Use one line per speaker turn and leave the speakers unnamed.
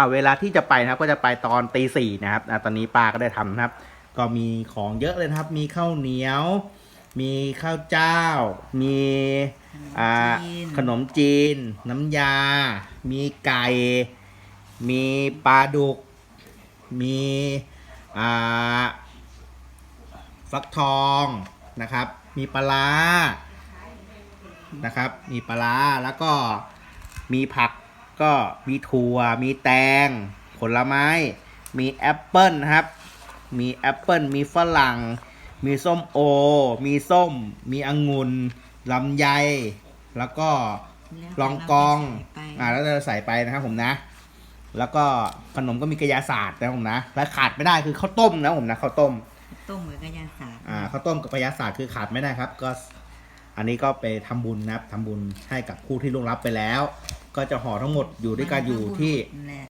อ่าเวลาที่จะไปนะครับ ก็จะไปตอนตีสี่นะครับอ่าตอนนี้ป้าก็ได้ทำนะครับ ก็มีของเยอะเลยนะครับ มีข้าวเหนียว มีข้าวเจ้า มีอ่าขนมจีน น้ำยา มีไก่ มีปลาดุก มีอ่าฟักทองนะครับ มีปลาร้านะครับ มีปลาร้าแล้วก็มีผัก ก็มีถั่ว มีแตง ผลไม้ มีแอปเปิลนะครับ มีแอปเปิลมีฝรั่ง มีส้มโอ มีส้ม มีองุ่นลำไย แล้วก็ลองกอง อ่าแล้วจะใส่ไปนะครับผมนะ แล้วก็ขนมก็มีกระยาศาสตร์นะผมนะ และขาดไม่ได้คือข้าวต้มนะผมนะข้าวต้ม
ต้มเหมือนกับยาศาสตร์
อ่าข้าวต้มกับกระยาศาสตร์คือขาดไม่ได้ครับ ก็อันนี้ก็ไปทำบุญนะครับทำบุญให้กับผู้ที่ล่วงลับไปแล้ว ก็จะห่อทั้งหมดอยู่ด้วยกันอยู่ที่
นั่นแหละ